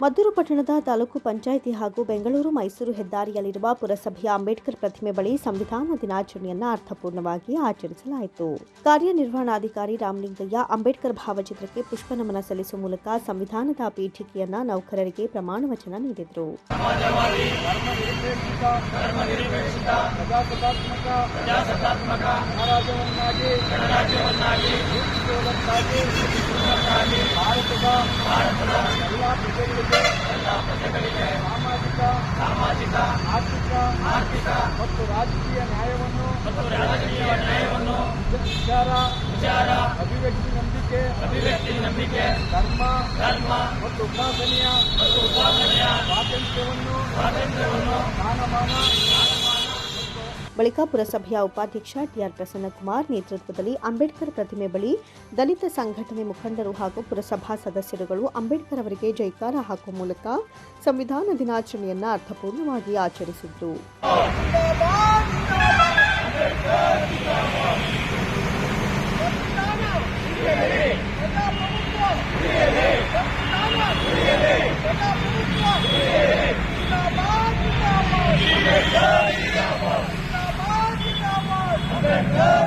ಮದ್ದೂರು ಪಟ್ಟಣದ ತಾಲೂಕು ಪಂಚಾಯಿತಿ ಹಾಗೂ ಬೆಂಗಳೂರು ಮೈಸೂರು ಹೆದ್ದಾರಿಯಲ್ಲಿರುವ ಪುರಸಭೆಯ ಅಂಬೇಡ್ಕರ್ ಪ್ರತಿಮೆ ಬಳಿ ಸಂವಿಧಾನ ದಿನಾಚರಣೆಯನ್ನು ಅರ್ಥಪೂರ್ಣವಾಗಿ ಆಚರಿಸಲಾಯಿತು ಕಾರ್ಯನಿರ್ವಹಣಾಧಿಕಾರಿ ರಾಮಲಿಂಗಯ್ಯ ಅಂಬೇಡ್ಕರ್ ಭಾವಚಿತ್ರಕ್ಕೆ ಪುಷ್ಪನಮನ ಸಲ್ಲಿಸುವ ಮೂಲಕ ಸಂವಿಧಾನದ ಪೀಠಿಕೆಯನ್ನ ನೌಕರರಿಗೆ ಪ್ರಮಾಣ ವಚನ ನೀಡಿದರು ಭಾರತದ ಸಾಮಾಜಿಕ ಸಾಮಾಜಿಕ ಆರ್ಥಿಕ ಆರ್ಥಿಕ ಮತ್ತು ರಾಜಕೀಯ ನ್ಯಾಯವನ್ನು ಮತ್ತು ರಾಜಕೀಯ ನ್ಯಾಯವನ್ನು ವಿಚಾರ ವಿಚಾರ ಅಭಿವ್ಯಕ್ತಿ ನಂಬಿಕೆ ಅಭಿವ್ಯಕ್ತಿ ನಂಬಿಕೆ ಧರ್ಮ ಧರ್ಮ ಮತ್ತು ಉಪಾಸನೆಯ ಮತ್ತು ಉಪಾಸನೆಯ ಸ್ವಾತಂತ್ರ್ಯವನ್ನು ಸ್ವಾತಂತ್ರ್ಯವನ್ನು ಸ್ಥಾನಮಾನ ಬಳಿಕ ಪುರಸಭೆಯ ಉಪಾಧ್ಯಕ್ಷ ಟಿಆರ್ ಪ್ರಸನ್ನಕುಮಾರ್ ನೇತೃತ್ವದಲ್ಲಿ ಅಂಬೇಡ್ಕರ್ ಪ್ರತಿಮೆ ಬಳಿ ದಲಿತ ಸಂಘಟನೆ ಮುಖಂಡರು ಹಾಗೂ ಪುರಸಭಾ ಸದಸ್ಯರುಗಳು ಅಂಬೇಡ್ಕರ್ ಅವರಿಗೆ ಜೈಕಾರ ಹಾಕುವ ಮೂಲಕ ಸಂವಿಧಾನ ದಿನಾಚರಣೆಯನ್ನು ಅರ್ಥಪೂರ್ಣವಾಗಿ ಜಿಂದಾಬಾದ್ Jack.